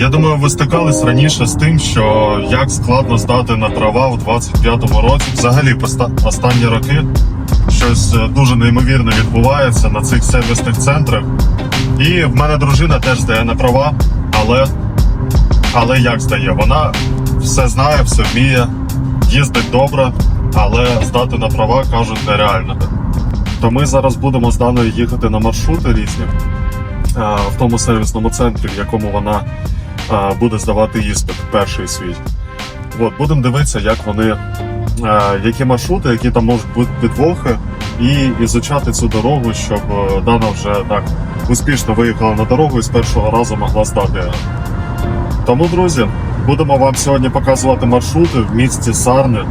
Я думаю, ви стикались раніше з тим, що як складно здати на права у 25-му році. Взагалі, останні роки щось е, дуже неймовірне відбувається на цих сервісних центрах. І в мене дружина теж здає на права, але, але як здає? Вона все знає, все вміє, їздить добре, але здати на права кажуть нереально. То ми зараз будемо з Даною їхати на маршрути різні е, в тому сервісному центрі, в якому вона буде здавати іспит перший свій. От, будемо дивитися, як вони, які маршрути, які там можуть бути підвохи, і ізучати цю дорогу, щоб е, Дана вже так успішно виїхала на дорогу і з першого разу могла здати. Тому, друзі, будемо вам сьогодні показувати маршрути в місті Сарни.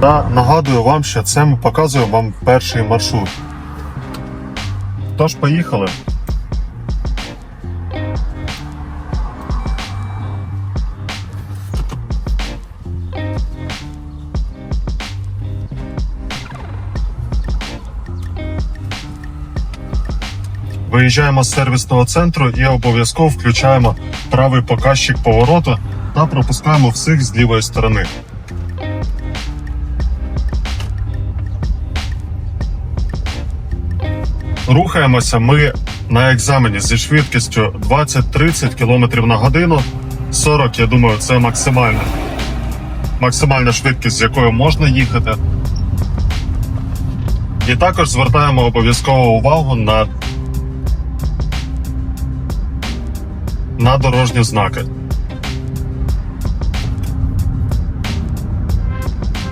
Та нагадую вам, що це ми показуємо вам перший маршрут. Тож, поїхали. Виїжджаємо з сервісного центру і обов'язково включаємо правий показчик повороту та пропускаємо всіх з лівої сторони. Рухаємося ми на екзамені зі швидкістю 20-30 км на годину. 40, я думаю, це максимальна, максимальна швидкість, з якою можна їхати. І також звертаємо обов'язково увагу на, на дорожні знаки.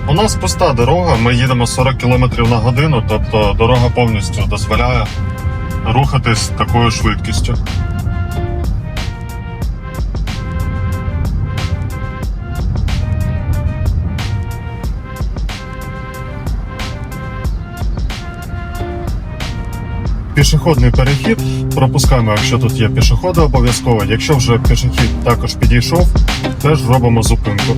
У нас пуста дорога, ми їдемо 40 км на годину, тобто дорога повністю дозволяє рухатись такою швидкістю. Пішохідний перехід пропускаємо, якщо тут є пішоходи обов'язково. Якщо вже пішохід також підійшов, теж робимо зупинку.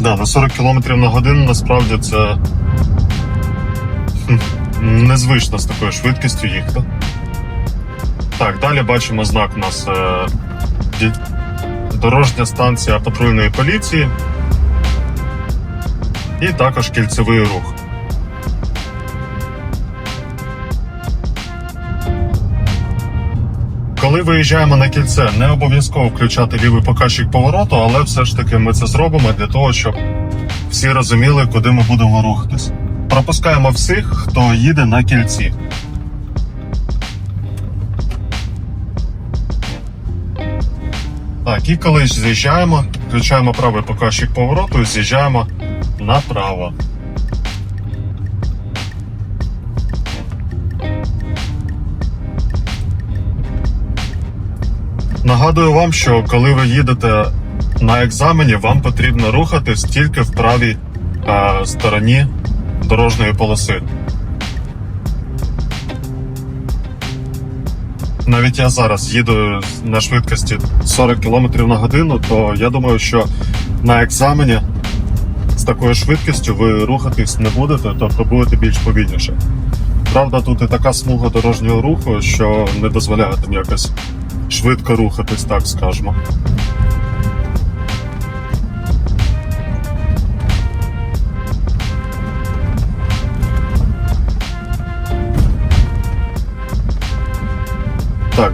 Да, на 40 км на годину насправді це незвично з такою швидкістю їхати. Так, далі бачимо знак у нас е, дорожня станція патрульної поліції і також кільцевий рух. Коли виїжджаємо на кільце, не обов'язково включати лівий показчик повороту, але все ж таки ми це зробимо для того, щоб всі розуміли, куди ми будемо рухатись. Пропускаємо всіх, хто їде на кільці. Так, і коли з'їжджаємо, включаємо правий показчик повороту і з'їжджаємо направо. Нагадую вам, що коли ви їдете на екзамені, вам потрібно рухатись тільки в правій е, стороні дорожньої полоси. Навіть я зараз їду на швидкості 40 км на годину, то я думаю, що на екзамені з такою швидкістю ви рухатись не будете, тобто будете більш повільніше. Правда, тут і така смуга дорожнього руху, що не дозволяє там якось швидко рухатись, так скажемо.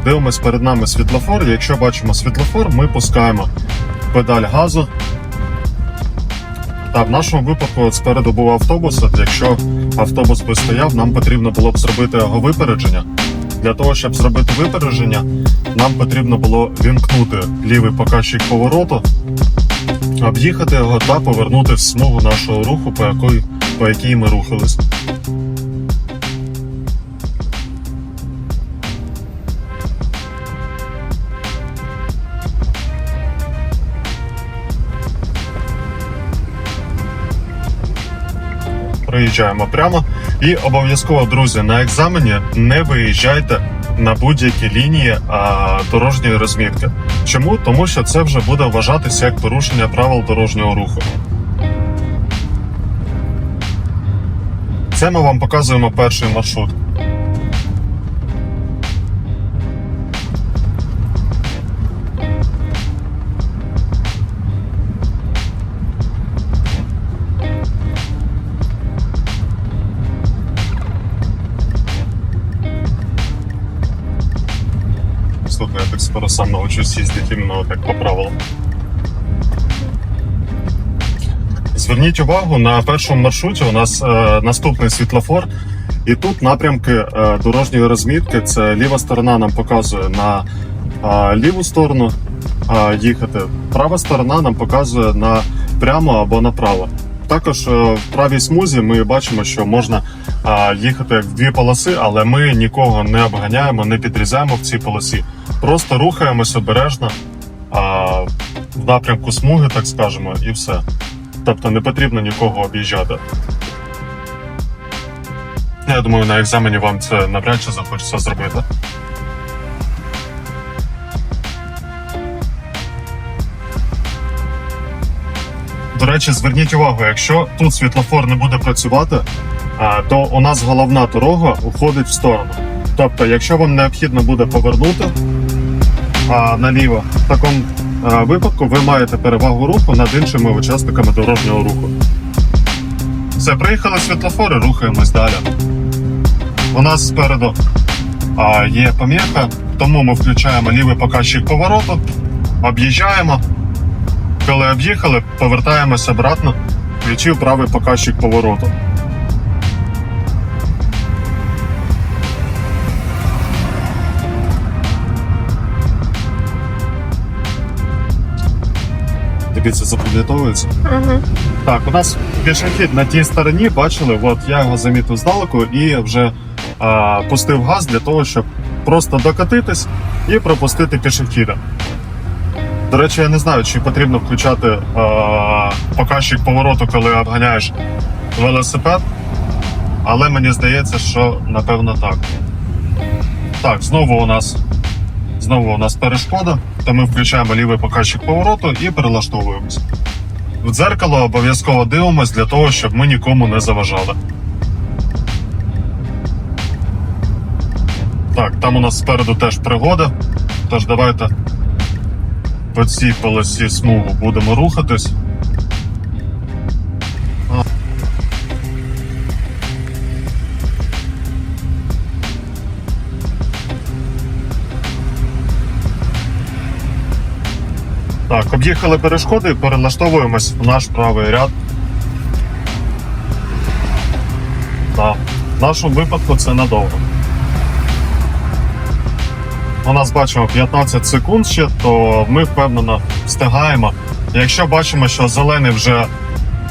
Так, дивимось перед нами світлофор. Якщо бачимо світлофор, ми пускаємо педаль газу. Так, в нашому випадку спереду був автобус. Якщо автобус би стояв, нам потрібно було б зробити його випередження. Для того, щоб зробити випередження, нам потрібно було вімкнути лівий показчик повороту, об'їхати його та повернути в смугу нашого руху, по якій, по якій ми рухались. Приїжджаємо прямо. І обов'язково, друзі, на екзамені не виїжджайте на будь-які лінії а, дорожньої розмітки. Чому? Тому що це вже буде вважатися як порушення правил дорожнього руху. Це ми вам показуємо перший маршрут. Скоро сам научусь їздити іменно так по правилам. Зверніть увагу, на першому маршруті у нас е, наступний світлофор, і тут напрямки е, дорожньої розмітки. Це ліва сторона нам показує на е, ліву сторону е, їхати. Права сторона нам показує на прямо або направо. Також е, в правій смузі ми бачимо, що можна е, їхати в дві полоси, але ми нікого не обганяємо, не підрізаємо в цій полосі. Просто рухаємось обережно е, в напрямку смуги, так скажемо, і все. Тобто не потрібно нікого об'їжджати. Я думаю, на екзамені вам це навряд чи захочеться зробити. До речі, зверніть увагу, якщо тут світлофор не буде працювати, то у нас головна дорога уходить в сторону. Тобто, якщо вам необхідно буде повернути а, наліво, в такому а, випадку ви маєте перевагу руху над іншими учасниками дорожнього руху. Все, приїхали світлофори, рухаємось далі. У нас спереду а, є помірка, тому ми включаємо лівий показчик повороту, об'їжджаємо. Коли об'їхали, повертаємося обратно, включив правий показчик повороту. Дивіться, запам'ятовується. Угу. Так, у нас пішохід на тій стороні, бачили, от я його замітив здалеку і вже а, пустив газ для того, щоб просто докатитись і пропустити пішохіда. До речі, я не знаю, чи потрібно включати а, показчик повороту, коли обганяєш велосипед, але мені здається, що напевно так. Так, знову у нас знову у нас перешкода, то ми включаємо лівий показчик повороту і перелаштовуємося. В дзеркало обов'язково дивимось для того, щоб ми нікому не заважали. Так, там у нас спереду теж пригода. Тож давайте по цій полосі смугу будемо рухатись. Так, об'їхали перешкоди, перелаштовуємось в наш правий ряд. Так, в нашому випадку це надовго. У нас бачимо 15 секунд ще, то ми впевнено встигаємо. Якщо бачимо, що зелений вже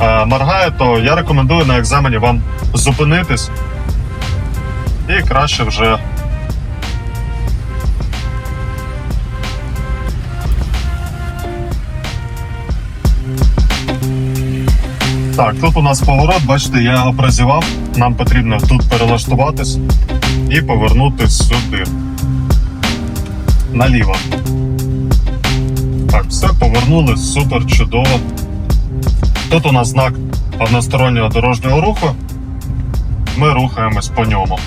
е, моргає, то я рекомендую на екзамені вам зупинитись і краще вже Так, тут у нас поворот, бачите, я його прозівав. Нам потрібно тут перелаштуватись і повернутись сюди. Наліво. Так, все, повернули, супер, чудово. Тут у нас знак одностороннього дорожнього руху. Ми рухаємось по ньому.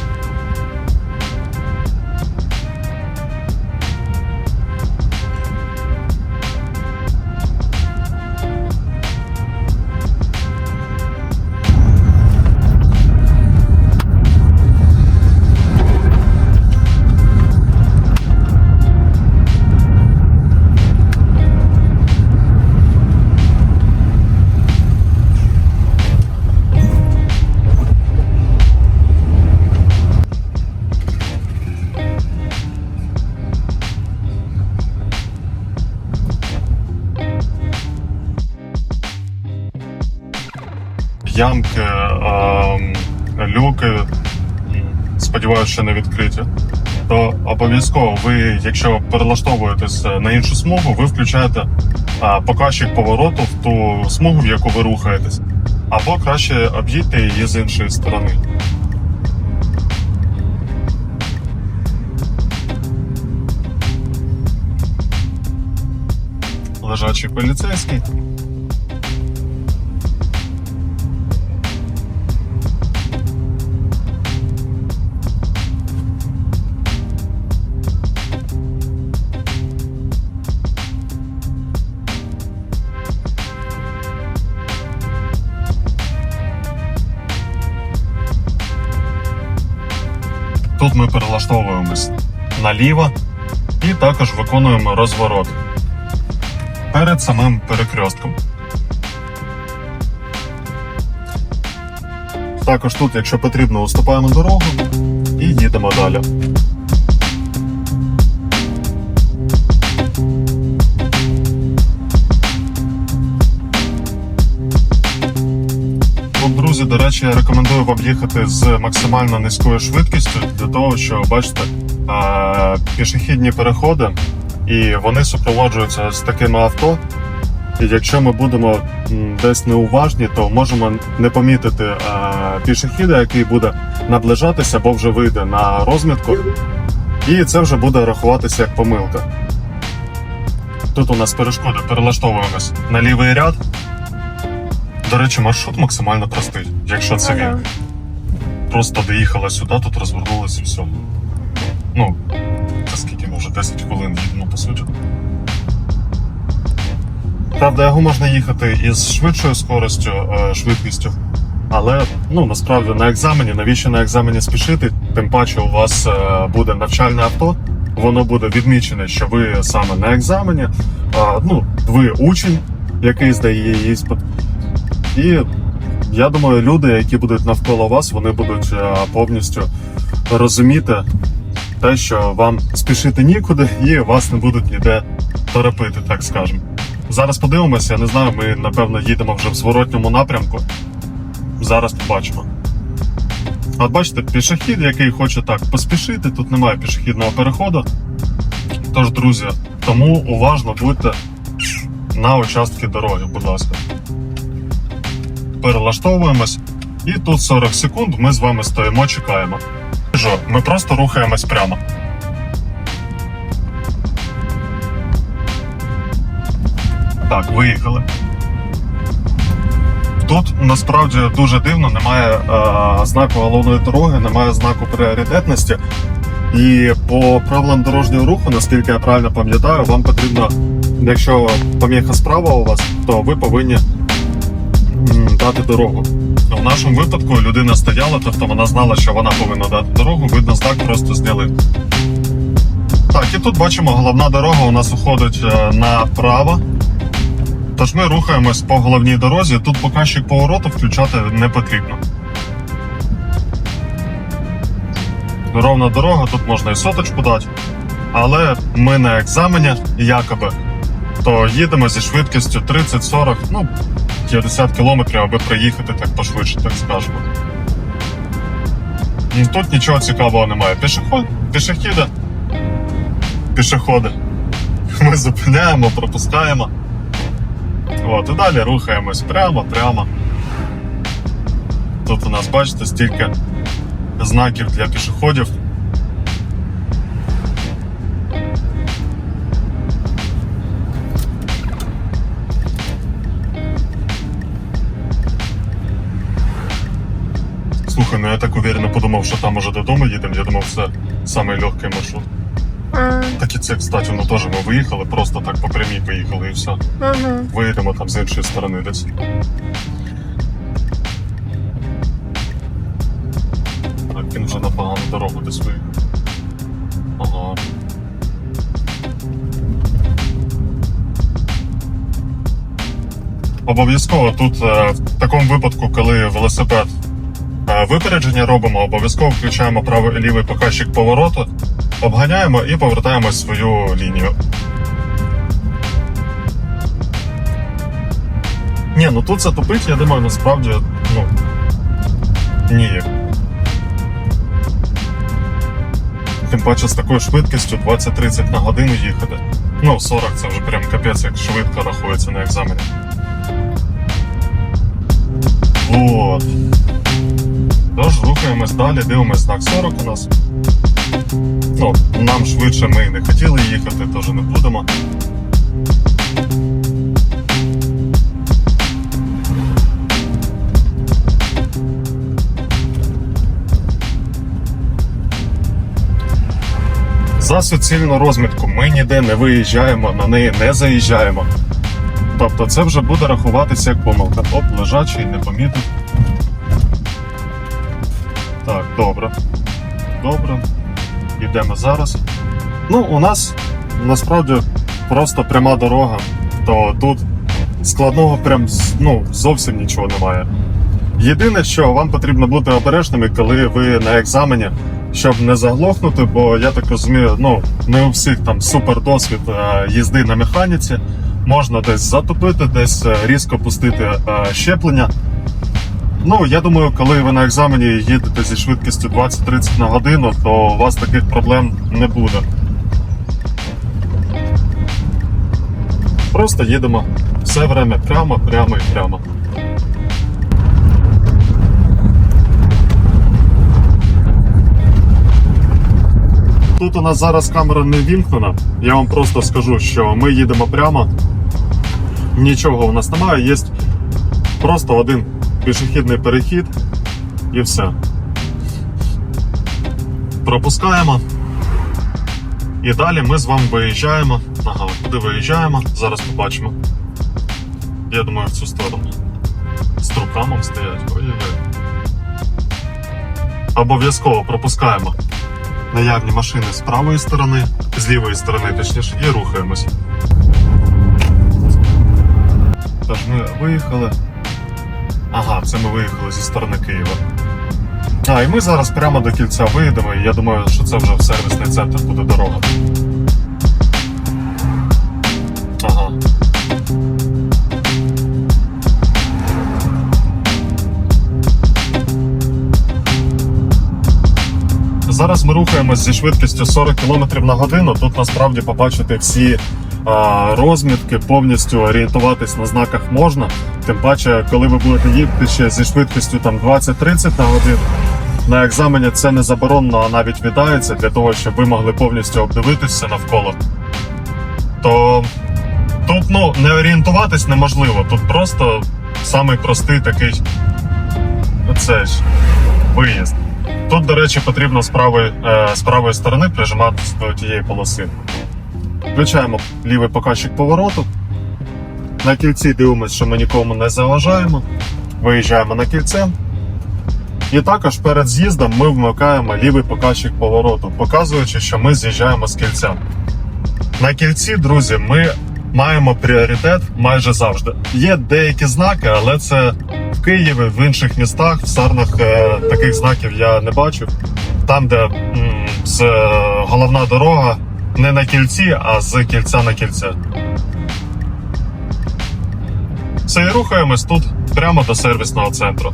Сподіваюся, що не відкриті. То обов'язково ви, якщо перелаштовуєтесь на іншу смугу, ви включаєте показчик повороту в ту смугу, в яку ви рухаєтесь. Або краще об'їдьте її з іншої сторони. Лежачий поліцейський. Тут ми перелаштовуємось наліво і також виконуємо розворот перед самим перекрестком. Також тут, якщо потрібно, уступаємо дорогу і їдемо далі. Друзі, до речі, рекомендую вам їхати з максимально низькою швидкістю для того, що бачите, пішохідні переходи, і вони супроводжуються з такими авто. І якщо ми будемо десь неуважні, то можемо не помітити пішохіда, який буде наближатися, бо вже вийде на розмітку, і це вже буде рахуватися як помилка. Тут у нас перешкоди, перелаштовуємось на лівий ряд. До речі, маршрут максимально простий, якщо це він. Просто доїхала сюди, тут розвернулася і все. Ну, це скільки може 10 хвилин їдемо по суті. Правда, його можна їхати із швидшою скоростю, е, швидкістю. Але ну насправді на екзамені, навіщо на екзамені спішити? Тим паче у вас е, буде навчальне авто, воно буде відмічене, що ви саме на екзамені. Ну, ви учень, який здає іспит. І я думаю, люди, які будуть навколо вас, вони будуть е, повністю розуміти те, що вам спішити нікуди, і вас не будуть ніде торопити, так скажемо. Зараз подивимося, я не знаю, ми напевно їдемо вже в зворотньому напрямку. Зараз побачимо. От бачите, пішохід, який хоче так поспішити, тут немає пішохідного переходу. Тож, друзі, тому уважно будьте на участки дороги, будь ласка. Перелаштовуємось, і тут 40 секунд ми з вами стоїмо, чекаємо. Ми просто рухаємось прямо. Так, виїхали. Тут насправді дуже дивно, немає е, знаку головної дороги, немає знаку пріоритетності. І по правилам дорожнього руху, наскільки я правильно пам'ятаю, вам потрібно, якщо поміха справа у вас, то ви повинні дати дорогу. В нашому випадку людина стояла, тобто вона знала, що вона повинна дати дорогу, видно, знак просто зняли. Так, і тут бачимо, головна дорога у нас уходить е, направо. Тож ми рухаємось по головній дорозі. Тут показчик повороту включати не потрібно. Ровна дорога, тут можна і соточку дати. Але ми на екзамені, якоби, то їдемо зі швидкістю 30-40, ну, 50 км, аби приїхати так пошвидше, так скажемо. І Тут нічого цікавого немає. Пішоход, пішохіди, пішоходи. Ми зупиняємо, пропускаємо. От, і далі рухаємось прямо, прямо. Тут у нас, бачите, стільки знаків для пішоходів. Слухай, ну я так уверенно подумав, що там уже додому їдемо. Я думав, це самий легкий маршрут. А, Так і це, кстати, ну теж ми виїхали, просто так по прямій поїхали і все. ага. Виїдемо там з іншої сторони десь. Так, він вже на погану дорогу десь виїхав. Ага. Обов'язково тут е, в такому випадку, коли велосипед випередження робимо, обов'язково включаємо правий лівий показчик повороту, обганяємо і повертаємо свою лінію. Ні, ну тут затопить, я думаю, насправді, ну. Ні. Тим паче з такою швидкістю 20-30 на годину їхати. Ну, 40 це вже прям капець, як швидко рахується на екзамені. Вот. Тож рухаємось далі, дивимось знак 40 у нас. Ну, нам швидше ми не хотіли їхати, тож не будемо. За суцільну розмітку ми ніде не виїжджаємо, на неї не заїжджаємо. Тобто це вже буде рахуватися як помилка. Оп, лежачий, не помітив. Добре. добре. Йдемо зараз. Ну, у нас насправді просто пряма дорога, то тут складного прям ну, зовсім нічого немає. Єдине, що вам потрібно бути обережними, коли ви на екзамені, щоб не заглохнути, бо я так розумію, ну не у всіх там супер досвід е, їзди на механіці. Можна десь затопити, десь е, різко пустити е, щеплення. Ну, я думаю, коли ви на екзамені їдете зі швидкістю 20-30 на годину, то у вас таких проблем не буде. Просто їдемо все время прямо, прямо і прямо. Тут у нас зараз камера не вімкнена. Я вам просто скажу, що ми їдемо прямо. Нічого у нас немає, є просто один пішохідний перехід і все. Пропускаємо. І далі ми з вами виїжджаємо. Ага, куди виїжджаємо? Зараз побачимо. Я думаю, в цю сторону. З трукамом стоять. Ой-ой-ой. Обов'язково пропускаємо наявні машини з правої сторони, з лівої сторони, точніше, і рухаємось. Тож ми виїхали. Ага, це ми виїхали зі сторони Києва. А, і ми зараз прямо до кільця виїдемо, і я думаю, що це вже в сервісний центр буде дорога. Ага. Зараз ми рухаємось зі швидкістю 40 км на годину. Тут насправді побачити всі розмітки, повністю орієнтуватись на знаках можна. Тим паче, коли ви будете їхати ще зі швидкістю там 20-30 на годину, на екзамені це не заборонено, а навіть вітається для того, щоб ви могли повністю обдивитися навколо. То тут ну, не орієнтуватись неможливо. Тут просто самий простий такий це ж виїзд. Тут, до речі, потрібно з правої, е, з правої сторони прижиматися до тієї полоси. Включаємо лівий показчик повороту. На кільці дивимося, що ми нікому не заважаємо. Виїжджаємо на кільце. І також перед з'їздом ми вмикаємо лівий показчик повороту, показуючи, що ми з'їжджаємо з кільця. На кільці, друзі, ми маємо пріоритет майже завжди. Є деякі знаки, але це в Києві, в інших містах, в Сарнах е, таких знаків я не бачив. Там, де м, з, е, головна дорога не на кільці, а з кільця на кільце. Все, і рухаємось тут прямо до сервісного центру.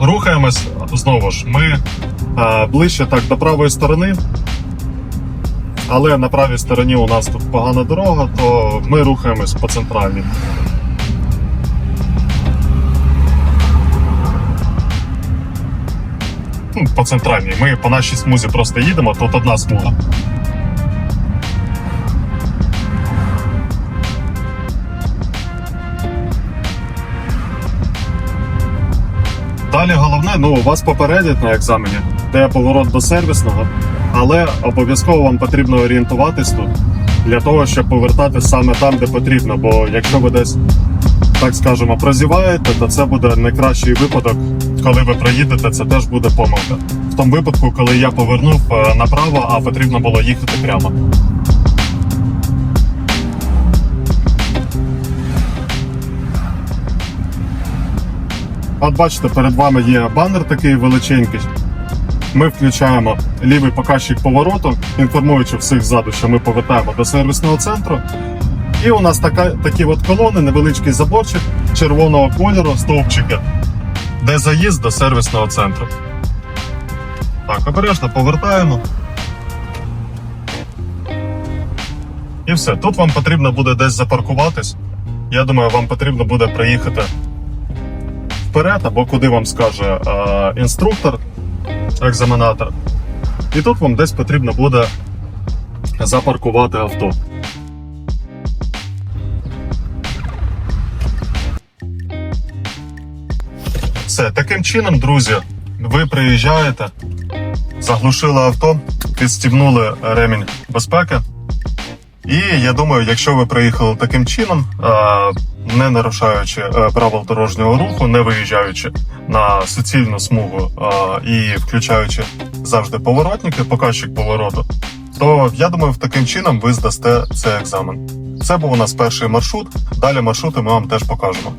Рухаємось знову ж. Ми е, ближче так до правої сторони. Але на правій стороні у нас тут погана дорога, то ми рухаємось по центральній. По центральній. Ми по нашій смузі просто їдемо, тут одна смуга. Далі головне, ну вас попередять на екзамені, де поворот до сервісного, але обов'язково вам потрібно орієнтуватись тут для того, щоб повертати саме там, де потрібно. Бо якщо ви десь, так скажемо, прозіваєте, то це буде найкращий випадок, коли ви проїдете, це теж буде помилка. В тому випадку, коли я повернув е, направо, а потрібно було їхати прямо. От бачите, перед вами є банер такий величенький. Ми включаємо лівий показчик повороту, інформуючи всіх ззаду, що ми повертаємо до сервісного центру. І у нас така, такі от колони, невеличкий заборчик червоного кольору, стовпчики, де заїзд до сервісного центру. Так, обережно повертаємо. І все. Тут вам потрібно буде десь запаркуватись. Я думаю, вам потрібно буде приїхати вперед, або куди вам скаже е, інструктор, екзаменатор. І тут вам десь потрібно буде запаркувати авто. Все, таким чином, друзі, ви приїжджаєте, заглушили авто, підстібнули ремінь безпеки. І я думаю, якщо ви приїхали таким чином, не нарушаючи е, правил дорожнього руху, не виїжджаючи на суцільну смугу і включаючи завжди поворотники, показчик повороту, то я думаю, таким чином ви здасте цей екзамен. Це був у нас перший маршрут. Далі маршрути ми вам теж покажемо.